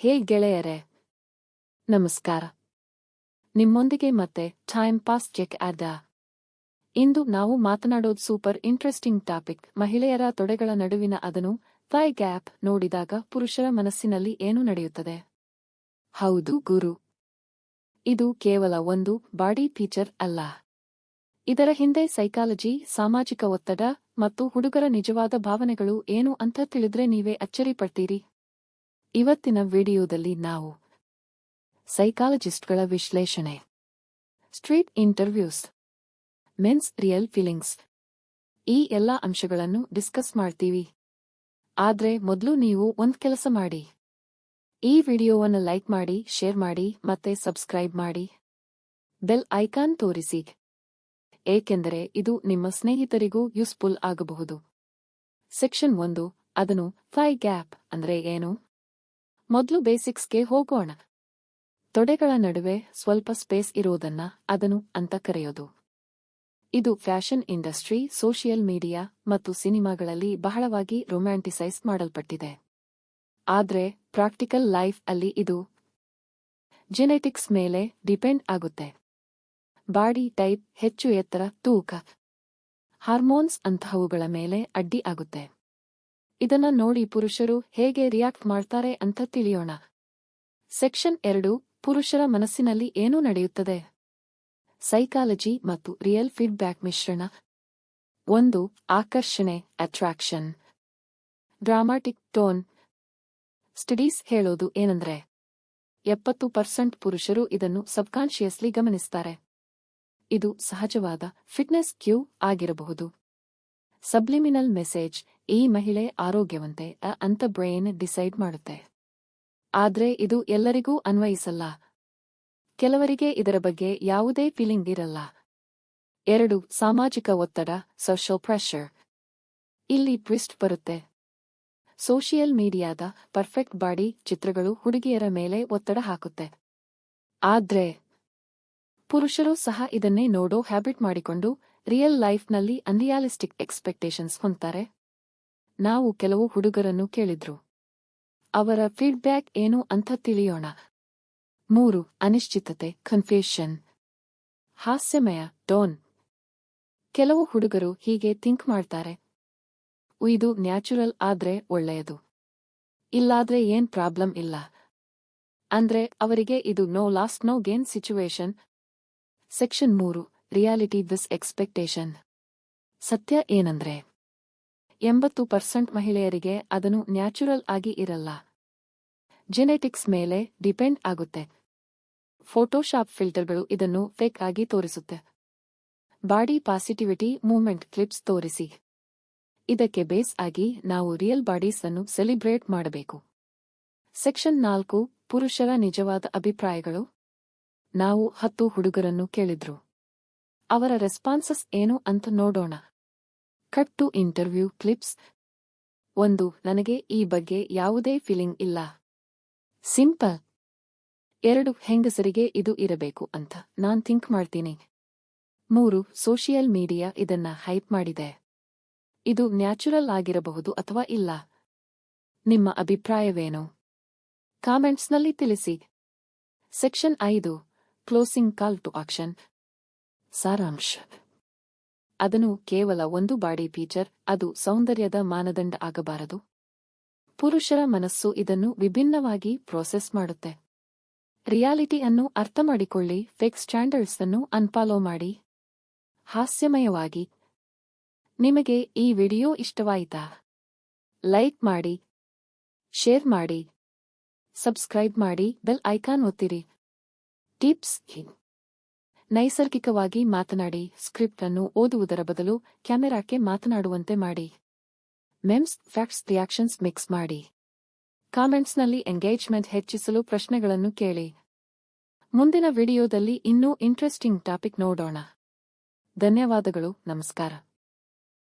ಹೇ ಗೆಳೆಯರೆ, ನಮಸ್ಕಾರ. ನಿಮ್ಮೊಂದಿಗೆ ಮತ್ತೆ ಟೈಮ್ ಪಾಸ್ ಚೆಕ್ ಆದ. ಇಂದು ನಾವು ಮಾತನಾಡೋದು ಸೂಪರ್ ಇಂಟ್ರೆಸ್ಟಿಂಗ್ ಟಾಪಿಕ್ ಮಹಿಳೆಯರ ತೊಡೆಗಳ ನಡುವಿನ ಅದನ್ನು ಥೈ ಗ್ಯಾಪ್ ನೋಡಿದಾಗ ಪುರುಷರ ಮನಸ್ಸಿನಲ್ಲಿ ಏನು ನಡೆಯುತ್ತದೆ? ಹೌದು ಗುರು. ಇದು ಕೇವಲ ಒಂದು ಬಾಡಿ ಫೀಚರ್ ಅಲ್ಲ. ಇದರ ಹಿಂದೆ ಸೈಕಾಲಜಿ ಸಾಮಾಜಿಕ ಒತ್ತಡ ಮತ್ತು ಹುಡುಗರ ನಿಜವಾದ ಭಾವನೆಗಳು ಏನು ಅಂತ ತಿಳಿದ್ರೆ ನೀವೇ ಅಚ್ಚರಿ ಪಡ್ತೀರಿ? ಇವತ್ತಿನ ವಿಡಿಯೋದಲ್ಲಿ ನಾವು ಸೈಕಾಲಜಿಸ್ಟ್ಗಳ ವಿಶ್ಲೇಷಣೆ, street interviews, men's real feelings ಈ ಎಲ್ಲ ಅಂಶಗಳನ್ನು ಡಿಸ್ಕಸ್ ಮಾಡ್ತೀವಿ. ಆದ್ರೆ ಮೊದಲು ನೀವು ಒಂದ್ ಕೆಲಸ ಮಾಡಿ. ಈ ವಿಡಿಯೋವನ್ನು ಲೈಕ್ ಮಾಡಿ, ಶೇರ್ ಮಾಡಿ ಮತ್ತೆ ಸಬ್ಸ್ಕ್ರೈಬ್ ಮಾಡಿ. ಬೆಲ್ ಐಕಾನ್ ತೋರಿಸಿ. ಏಕೆಂದರೆ ಇದು ನಿಮ್ಮ ಸ್ನೇಹಿತರಿಗೂ ಯೂಸ್ಫುಲ್ ಆಗಬಹುದು. ಸೆಕ್ಷನ್ ಒಂದು, ಅದನ್ನು ಫೈ ಗ್ಯಾಪ್ ಅಂದ್ರೆ ಏನು? ಮೊದಲು ಬೇಸಿಕ್ಸ್ಗೆ ಹೋಗೋಣ. ತೊಡೆಗಳ ನಡುವೆ ಸ್ವಲ್ಪ ಸ್ಪೇಸ್ ಇರೋದನ್ನ ಅದನ್ನು ಅಂತ ಕರೆಯೋದು. ಇದು ಫ್ಯಾಷನ್ ಇಂಡಸ್ಟ್ರಿ, ಸೋಷಿಯಲ್ ಮೀಡಿಯಾ ಮತ್ತು ಸಿನಿಮಾಗಳಲ್ಲಿ ಬಹಳವಾಗಿ ರೊಮ್ಯಾಂಟಿಸೈಸ್ ಮಾಡಲ್ಪಟ್ಟಿದೆ. ಆದ್ರೆ ಪ್ರಾಕ್ಟಿಕಲ್ ಲೈಫ್ ಅಲ್ಲಿ ಇದು ಜೆನೆಟಿಕ್ಸ್ ಮೇಲೆ ಡಿಪೆಂಡ್ ಆಗುತ್ತೆ. ಬಾಡಿ ಟೈಪ್ ಹೆಚ್ಚು ಎತ್ತರ ತೂಕ, ಹಾರ್ಮೋನ್ಸ್ ಅಂತಹವುಗಳ ಮೇಲೆ ಅಡ್ಡಿ ಆಗುತ್ತೆ. ಇದನ್ನ ನೋಡಿ ಪುರುಷರು ಹೇಗೆ ರಿಯಾಕ್ಟ್ ಮಾಡ್ತಾರೆ ಅಂತ ತಿಳಿಯೋಣ. ಸೆಕ್ಷನ್ ಎರಡು, ಪುರುಷರ ಮನಸ್ಸಿನಲ್ಲಿ ಏನು ನಡೆಯುತ್ತದೆ? ಸೈಕಾಲಜಿ ಮತ್ತು ರಿಯಲ್ ಫೀಡ್ಬ್ಯಾಕ್ ಮಿಶ್ರಣ. ಒಂದು, ಆಕರ್ಷಣೆ, ಅಟ್ರಾಕ್ಷನ್. Dramatic tone. ಸ್ಟಡೀಸ್ ಹೇಳೋದು ಏನಂದ್ರೆ, ಎಪ್ಪತ್ತು ಪರ್ಸೆಂಟ್ ಪುರುಷರು ಇದನ್ನು ಸಬ್ಕಾನ್ಶಿಯಸ್ಲಿ ಗಮನಿಸ್ತಾರೆ. ಇದು ಸಹಜವಾದ ಫಿಟ್ನೆಸ್ ಕ್ಯೂ ಆಗಿರಬಹುದು. ಸಬ್ಲಿಮಿನಲ್ ಮೆಸೇಜ್ ಈ ಮಹಿಳೆ ಆರೋಗ್ಯವಂತೆ, ಅ ಅಂತ ಬ್ರೈನ್ ಡಿಸೈಡ್ ಮಾಡುತ್ತೆ. ಆದ್ರೆ ಇದು ಎಲ್ಲರಿಗೂ ಅನ್ವಯಿಸಲ್ಲ. ಕೆಲವರಿಗೆ ಇದರ ಬಗ್ಗೆ ಯಾವುದೇ ಫೀಲಿಂಗ್ ಇರಲ್ಲ. ಎರಡು, ಸಾಮಾಜಿಕ ಒತ್ತಡ ಸೋಷಿಯಲ್ ಪ್ರೆಷರ್ ಇಲ್ಲಿ ಟ್ವಿಸ್ಟ್ ಬರುತ್ತೆ. ಸೋಷಿಯಲ್ ಮೀಡಿಯಾದ ಪರ್ಫೆಕ್ಟ್ ಬಾಡಿ ಚಿತ್ರಗಳು ಹುಡುಗಿಯರ ಮೇಲೆ ಒತ್ತಡ ಹಾಕುತ್ತೆ. ಆದ್ರೆ ಪುರುಷರು ಸಹ ಇದನ್ನೇ ನೋಡೋ ಹ್ಯಾಬಿಟ್ ಮಾಡಿಕೊಂಡು ರಿಯಲ್ ಲೈಫ್ನಲ್ಲಿ ಅನ್ರಿಯಾಲಿಸ್ಟಿಕ್ ಎಕ್ಸ್ಪೆಕ್ಟೇಷನ್ಸ್ ಹೊಂತಾರೆ ನಾವು ಕೆಲವು ಹುಡುಗರನ್ನು ಕೇಳಿದ್ರು. ಅವರ ಫೀಡ್ಬ್ಯಾಕ್ ಏನು ಅಂತ ತಿಳಿಯೋಣ. ಮೂರು, ಅನಿಶ್ಚಿತತೆ, ಕನ್ಫ್ಯೂಷನ್. ಹಾಸ್ಯಮಯ, ಡೋನ್. ಕೆಲವು ಹುಡುಗರು ಹೀಗೆ ಥಿಂಕ್ ಮಾಡ್ತಾರೆ. ಇದು ನ್ಯಾಚುರಲ್ ಆದ್ರೆ ಒಳ್ಳೆಯದು. ಇಲ್ಲಾದ್ರೆ ಏನ್ ಪ್ರಾಬ್ಲಮ್ ಇಲ್ಲ. ಅಂದ್ರೆ ಅವರಿಗೆ ಇದು no lost no gain situation section ಮೂರು, ರಿಯಾಲಿಟಿ ದಿಸ್ ಎಕ್ಸ್ಪೆಕ್ಟೇಷನ್. ಸತ್ಯ ಏನಂದ್ರೆ? ಎಂಬತ್ತು ಪರ್ಸೆಂಟ್ ಮಹಿಳೆಯರಿಗೆ ಅದನ್ನು ನ್ಯಾಚುರಲ್ ಆಗಿ ಇರಲ್ಲ. ಜೆನೆಟಿಕ್ಸ್ ಮೇಲೆ ಡಿಪೆಂಡ್ ಆಗುತ್ತೆ. ಫೋಟೋಶಾಪ್ ಫಿಲ್ಟರ್ಗಳು ಇದನ್ನು ಫೇಕ್ ಆಗಿ ತೋರಿಸುತ್ತೆ. ಬಾಡಿ ಪಾಸಿಟಿವಿಟಿ ಮೂವ್ಮೆಂಟ್ ಕ್ಲಿಪ್ಸ್ ತೋರಿಸಿ. ಇದಕ್ಕೆ ಬೇಸ್ ಆಗಿ ನಾವು ರಿಯಲ್ ಬಾಡೀಸ್ ಅನ್ನು ಸೆಲಿಬ್ರೇಟ್ ಮಾಡಬೇಕು. ಸೆಕ್ಷನ್ ನಾಲ್ಕು, ಪುರುಷರ ನಿಜವಾದ ಅಭಿಪ್ರಾಯಗಳು? ನಾವು ಹತ್ತು ಹುಡುಗರನ್ನು ಕೇಳಿದ್ರು. ಅವರ ರೆಸ್ಪಾನ್ಸಸ್ ಏನು ಅಂತ ನೋಡೋಣ. ಕಟ್ ಟು ಇಂಟರ್ವ್ಯೂ ಕ್ಲಿಪ್ಸ್ ಒಂದು, ನನಗೆ ಈ ಬಗ್ಗೆ ಯಾವುದೇ ಫೀಲಿಂಗ್ ಇಲ್ಲ. ಸಿಂಪಲ್ ಎರಡು, ಹೆಂಗಸರಿಗೆ ಇದು ಇರಬೇಕು ಅಂತ ನಾನ್ ಥಿಂಕ್ ಮಾಡ್ತೀನಿ. ಮೂರು ಸೋಷಿಯಲ್ ಮೀಡಿಯಾ ಇದನ್ನ ಹೈಪ್ ಮಾಡಿದೆ. ಇದು ನ್ಯಾಚುರಲ್ ಆಗಿರಬಹುದು ಅಥವಾ ಇಲ್ಲ? ನಿಮ್ಮ ಅಭಿಪ್ರಾಯವೇನು? ಕಾಮೆಂಟ್ಸ್ನಲ್ಲಿ ತಿಳಿಸಿ. ಸೆಕ್ಷನ್ ಐದು. ಕ್ಲೋಸಿಂಗ್ ಕಾಲ್ ಟು ಆಕ್ಷನ್ ಸಾರಾಂಶ. ಅದನ್ನು ಕೇವಲ ಒಂದು ಬಾಡಿ ಫೀಚರ್, ಅದು ಸೌಂದರ್ಯದ ಮಾನದಂಡ ಆಗಬಾರದು. ಪುರುಷರ ಮನಸ್ಸು ಇದನ್ನು ವಿಭಿನ್ನವಾಗಿ ಪ್ರೋಸೆಸ್ ಮಾಡುತ್ತೆ. ರಿಯಾಲಿಟಿ ಅನ್ನು ಅರ್ಥಮಾಡಿಕೊಳ್ಳಿ ಫೇಕ್ ಸ್ಟ್ಯಾಂಡರ್ಡ್ಸ್ ಅನ್ನು ಅನ್ಫಾಲೋ ಮಾಡಿ. ಹಾಸ್ಯಮಯವಾಗಿ. ನಿಮಗೆ ಈ ವಿಡಿಯೋ ಇಷ್ಟವಾಯಿತಾ? ಲೈಕ್ ಮಾಡಿ. ಶೇರ್ ಮಾಡಿ. ಸಬ್ಸ್ಕ್ರೈಬ್ ಮಾಡಿ. ಬೆಲ್ ಐಕಾನ್ ಒತ್ತಿರಿ. ಟಿಪ್ಸ್ ನೈಸರ್ಗಿಕವಾಗಿ ಮಾತನಾಡಿ, ಸ್ಕ್ರಿಪ್ಟ್ ಅನ್ನು ಓದುವುದರ ಬದಲು ಕ್ಯಾಮೆರಾಕ್ಕೆ ಮಾತನಾಡುವಂತೆ ಮಾಡಿ. ಮೆಮ್ಸ್, ಫ್ಯಾಕ್ಟ್ಸ್, ರಿಯಾಕ್ಷನ್ಸ್ ಮಿಕ್ಸ್ ಮಾಡಿ. ಕಾಮೆಂಟ್ಸ್ನಲ್ಲಿ ಎಂಗೇಜ್ಮೆಂಟ್ ಹೆಚ್ಚಿಸಲು ಪ್ರಶ್ನೆಗಳನ್ನು ಕೇಳಿ. ಮುಂದಿನ ವಿಡಿಯೋದಲ್ಲಿ ಇನ್ನೂ ಇಂಟ್ರೆಸ್ಟಿಂಗ್ ಟಾಪಿಕ್ ನೋಡೋಣ. ಧನ್ಯವಾದಗಳು, ನಮಸ್ಕಾರ.